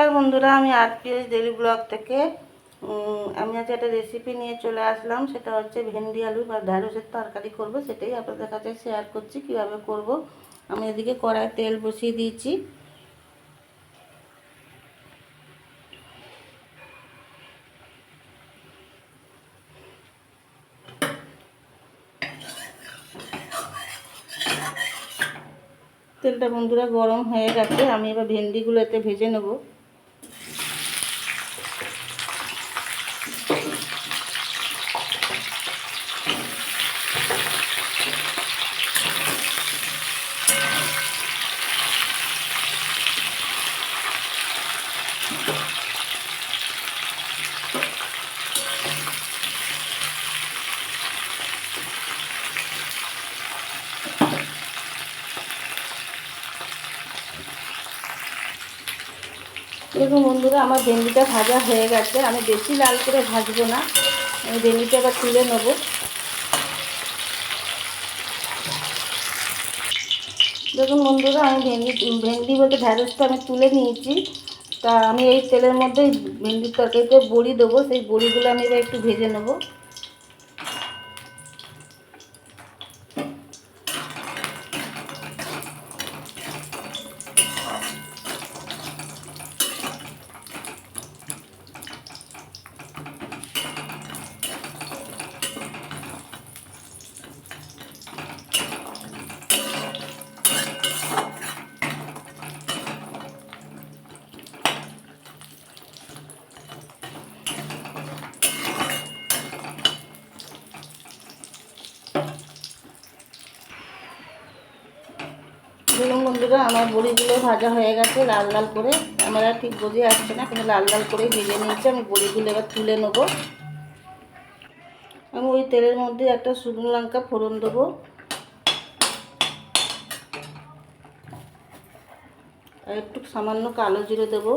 নমস্কার বন্ধুরা, আমি আট পিএস ডেলি ব্লগ থেকে। আমি আজকে একটা রেসিপি নিয়ে চলে আসলাম, সেটা হচ্ছে ভেন্ডি আলু বা ঢ্যাঁড়সের তরকারি করব, সেটাই আপনাদের কাছে শেয়ার করছি, কীভাবে করব। আমি এদিকে কড়াই তেল বসিয়ে দিয়েছি। তেলটা বন্ধুরা গরম হয়ে গেছে, আমি এবার ভেন্ডিগুলো এতে ভেজে নেব। Thank you. দেখুন বন্ধুরা, আমার ভেন্ডিটা ভাজা হয়ে গেছে। আমি বেশি লাল করে ভাজবো না। আমি ভেন্ডিটা আবার তুলে নেব। দেখুন বন্ধুরা, আমি ভেন্ডি ভেন্ডি বলতে ঢ্যাঁড়সটা আমি তুলে নিয়েছি। তা আমি এই তেলের মধ্যে ভেন্ডির তরকারিতে বড়ি দেবো। সেই বড়িগুলো আমি এবার একটু ভেজে নেব দেখুন বন্ধুরা আমার বড়িগুলো ভাজা হয়ে গেছে, লাল লাল করে। আমার ঠিক বোঝে আসছে না, কিন্তু লাল লাল করে ভেজে নিয়েছি। আমি বড়িগুলো এবার তুলে নেব। আমি ওই তেলের মধ্যে একটা শুকনো লঙ্কা ফোড়ন দেবো। একটু সামান্য কালো জিরে দেবো।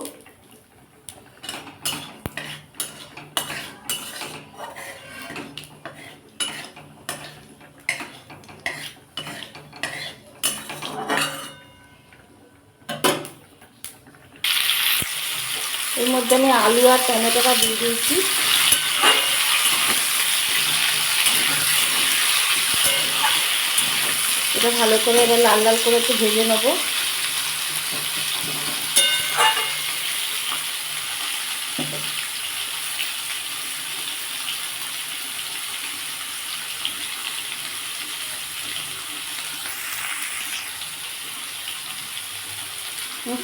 এর মধ্যে আমি আলু আর টমেটোটা দিয়ে দিয়েছি। এটা ভালো করে এবার লাল লাল করে একটু ভেজে নেব।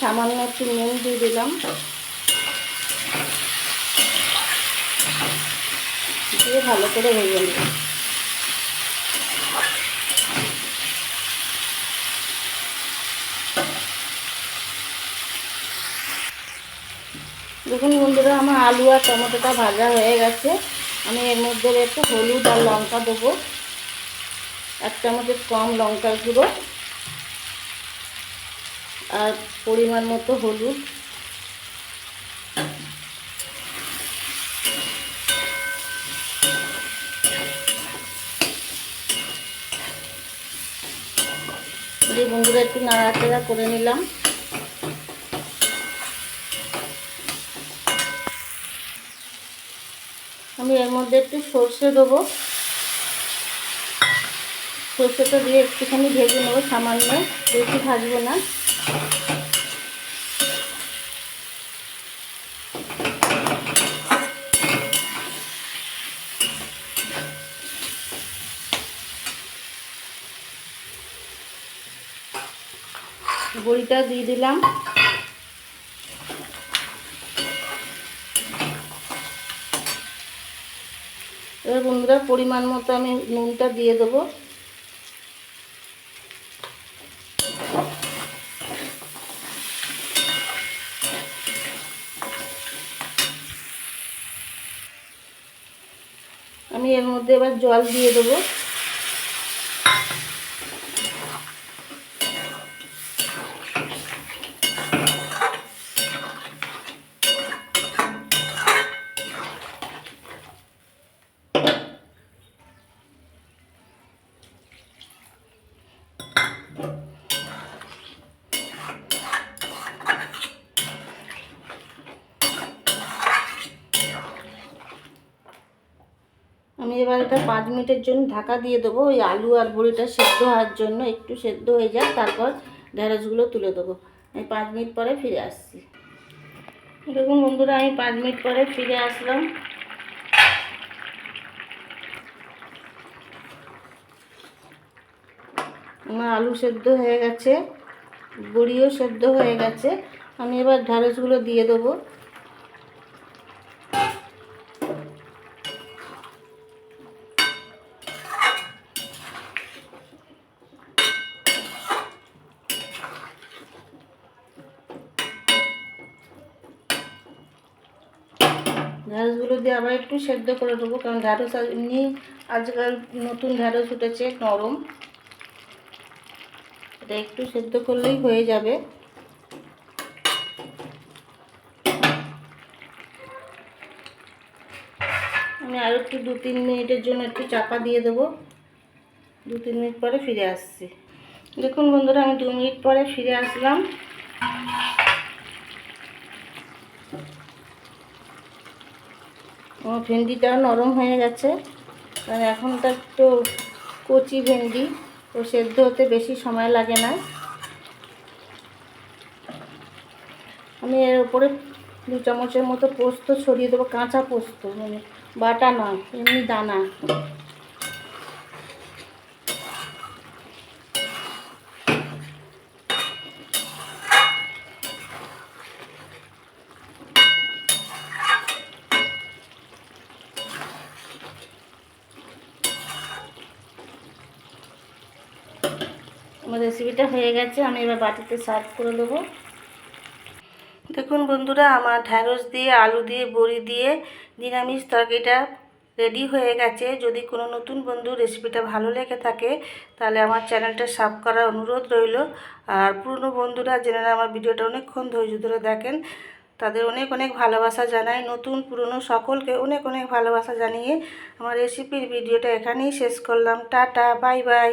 সামান্য একটু নুন দিয়ে দিলাম। দিয়ে ভালো করে ভেজে নেব দেখুন বন্ধুরা, আমার আলু আর টমেটোটা ভাজা হয়ে গেছে। আমি এর মধ্যে একটু হলুদ আর লঙ্কা দেবো। এক চামচের কম লঙ্কার গুঁড়ো। আর পরিমাণ মতো হলুদ। দিয়ে বন্ধুরা একটু নাড়াচাড়া করে নিলাম। আমি এর মধ্যে একটু সর্ষে দেবো। সর্ষেটা দিয়ে একটুখানি ভেজে নেব, সামান্য, বেশি ভাজবো না। বড়িটা দিয়ে দিলাম। এবার বন্ধুরা পরিমাণ মতো আমি নুনটা দিয়ে দেবো। আমি এর মধ্যে এবার জল দিয়ে দেবো। এবার এটা পাঁচ মিনিটের জন্য ঢাকা দিয়ে দেবো। ওই আলু আর বড়িটা সেদ্ধ হওয়ার জন্য একটু সেদ্ধ হয়ে যাক, তারপর ঢেঁড়সগুলো তুলে দেবো। আমি পাঁচ মিনিট পরে ফিরে আসছি। দেখুন বন্ধুরা, আমি পাঁচ মিনিট পরে ফিরে আসলাম। আমার আলু সেদ্ধ হয়ে গেছে, বড়িও সেদ্ধ হয়ে গেছে। আমি এবার ঢ্যাঁড়সগুলো দিয়ে দেবো। ঢ্যাঁড়সগুলো দিয়ে আবার একটু সেদ্ধ করে দেবো কারণ ঢ্যাঁড়স এমনি আজকাল নতুন ঢ্যাঁড়স উঠেছে নরম। এটা একটু সেদ্ধ করলেই হয়ে যাবে। আমি আরও একটু দু তিন মিনিটের জন্য একটু চাপা দিয়ে দেবো। দু তিন মিনিট পরে ফিরে আসছি। দেখুন বন্ধুরা, আমি দু মিনিট পরে ফিরে আসলাম। আমার ভেন্ডিটা নরম হয়ে গেছে। আর এখন তো একটু কচি ভেন্ডি, তো সেদ্ধ হতে বেশি সময় লাগে না। আমি এর উপরে দু চামচের মতো পোস্ত ছড়িয়ে দেবো, কাঁচা পোস্ত মানে বাটা নয় এমনি দানা। আমার রেসিপিটা হয়ে গেছে, আমি এবার বাটিতে সার্ভ করে দেবো দেখুন বন্ধুরা, আমার ঢ্যাঁড়স দিয়ে, আলু দিয়ে, বড়ি দিয়ে নিরামিষ তরকারিটা রেডি হয়ে গেছে। যদি কোনো নতুন বন্ধু রেসিপিটা ভালো লেগে থাকে, তাহলে আমার চ্যানেলটা সাব করার অনুরোধ রইল। আর পুরনো বন্ধুরা যেনারা আমার ভিডিওটা অনেকক্ষণ ধৈর্য ধরে দেখেন, তাদের অনেক অনেক ভালোবাসা জানাই। নতুন, পুরনো সকলকে অনেক অনেক ভালোবাসা জানিয়ে আমার রেসিপির ভিডিওটা এখানেই শেষ করলাম। Tata bye bye